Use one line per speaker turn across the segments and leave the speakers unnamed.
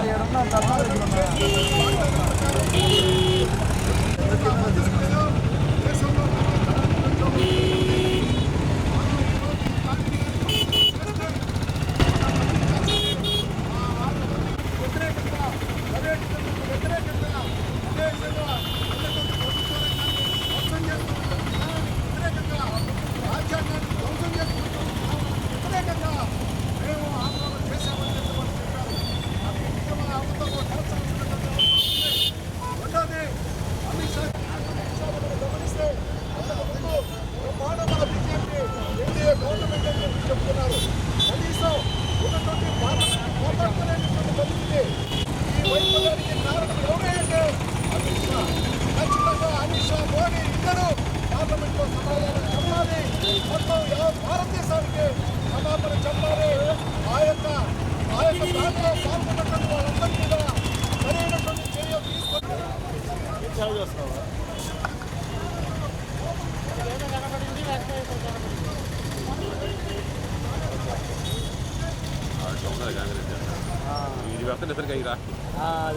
இடம்னா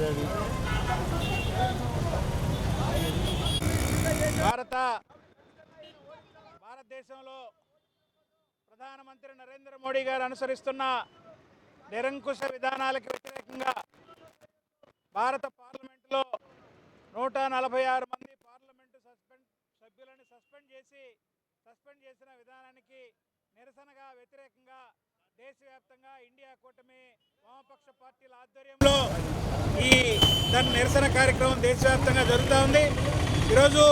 ఇది
భారత భారతదేశంలో ప్రధానమంత్రి నరేంద్ర మోడీ గారు అనుసరిస్తున్న నిరంకుశ విధానాలకు వ్యతిరేకంగా భారత నూట నలభై ఆరు మంది పార్లమెంటు సస్పెండ్ సభ్యులను సస్పెండ్ చేసి సస్పెండ్ చేసిన విధానానికి నిరసనగా వ్యతిరేకంగా దేశవ్యాప్తంగా ఇండియా కూటమి వామపక్ష పార్టీల ఆధ్వర్యంలో ఈ దాని నిరసన కార్యక్రమం దేశవ్యాప్తంగా జరుగుతూ ఉంది. ఈరోజు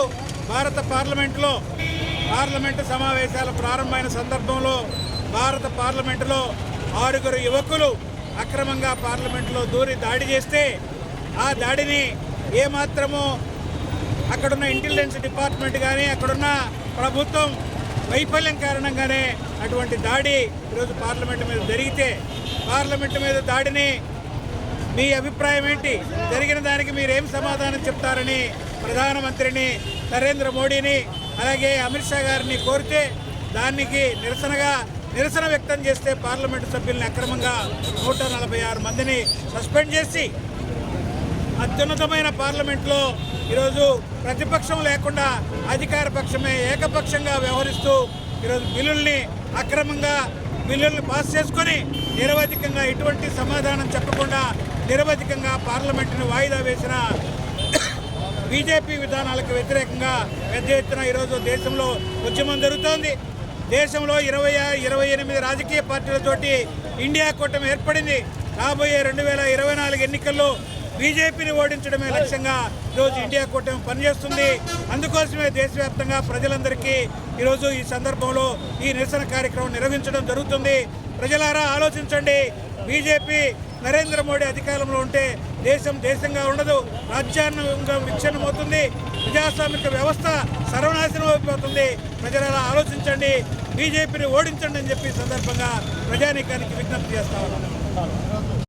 భారత పార్లమెంటులో పార్లమెంటు సమావేశాలు ప్రారంభమైన సందర్భంలో భారత పార్లమెంటులో ఆరుగురు యువకులు అక్రమంగా పార్లమెంటులో దూరి దాడి చేస్తే ఆ దాడిని ఏమాత్రము అక్కడున్న ఇంటెలిజెన్స్ డిపార్ట్మెంట్ కానీ అక్కడున్న ప్రభుత్వం వైఫల్యం కారణంగానే అటువంటి దాడి ఈరోజు పార్లమెంట్ మీద జరిగితే పార్లమెంట్ మీద దాడిని మీ అభిప్రాయం ఏంటి? జరిగిన దానికి మీరేం సమాధానం చెప్తారని ప్రధానమంత్రిని నరేంద్ర మోడీని అలాగే అమిత్ షా గారిని కోరితే దానికి నిరసనగా నిరసన వ్యక్తం చేస్తే పార్లమెంటు సభ్యుల్ని అక్రమంగా నూట నలభై ఆరు మందిని సస్పెండ్ చేసి అత్యున్నతమైన పార్లమెంట్లో ఈరోజు ప్రతిపక్షం లేకుండా అధికార పక్షమే ఏకపక్షంగా వ్యవహరిస్తూ ఈరోజు బిల్లుల్ని అక్రమంగా బిల్లుల్ని పాస్ చేసుకొని నిరవధికంగా ఎటువంటి సమాధానం చెప్పకుండా నిరవధికంగా పార్లమెంటును వాయిదా వేసిన బీజేపీ విధానాలకు వ్యతిరేకంగా పెద్ద ఎత్తున ఈరోజు దేశంలో ఉద్యమం జరుగుతోంది. దేశంలో ఇరవై ఇరవై ఎనిమిది రాజకీయ పార్టీలతోటి ఇండియా కూటమి ఏర్పడింది. రాబోయే రెండు వేల ఇరవై నాలుగు ఎన్నికల్లో బీజేపీని ఓడించడమే లక్ష్యంగా ఈరోజు ఇండియా కూటమి పనిచేస్తుంది. అందుకోసమే దేశవ్యాప్తంగా ప్రజలందరికీ ఈరోజు ఈ సందర్భంలో ఈ నిరసన కార్యక్రమం నిర్వహించడం జరుగుతుంది. ప్రజలారా ఆలోచించండి. బీజేపీ నరేంద్ర మోడీ అధికారంలో ఉంటే దేశం దేశంగా ఉండదు. రాజ్యాంగం విచ్ఛిన్నమవుతుంది. ప్రజాస్వామిక వ్యవస్థ సర్వనాశనం అయిపోతుంది. ప్రజలారా ఆలోచించండి. బీజేపీని ఓడించండి అని చెప్పి సందర్భంగా ప్రజానీకానికి విజ్ఞప్తి చేస్తా ఉన్నాను